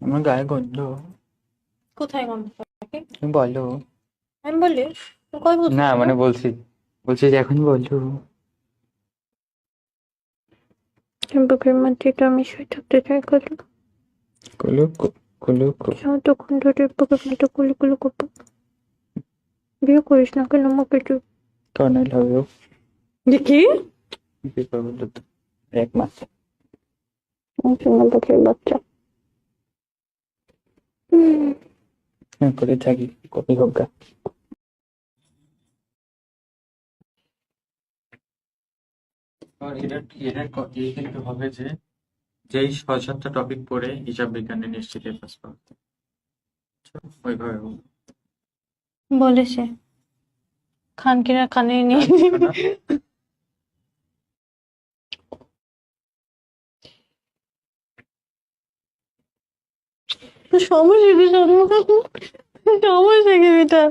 আমার গায়ে গন্ধ। কোথায় গন্ধ? থাকে তুমি বলো। আমি বলি কই বুঝছিস না মানে বলছি বলছি যে এখন বলো। বুকের মধ্যে তো আমি শুয়ে থাকতে চাই কুলু কুলু তখন ধরে বুকের মধ্যে কুলু কুলু করব বিয়ে করিস না কেন আমাকে কারণ আই লাভ দেখি এক মাস বাচ্চা হ্যাঁ করে থাকি কপি হোক হবে যে যেই ছয় সাতটা টপিক পড়ে হিসাব বিজ্ঞানে নিশ্চিত পাস পাবে ওইভাবে হোক। বলেছে খান কিনা নিয়ে সমস্যা কি সমস্যা কি এটা।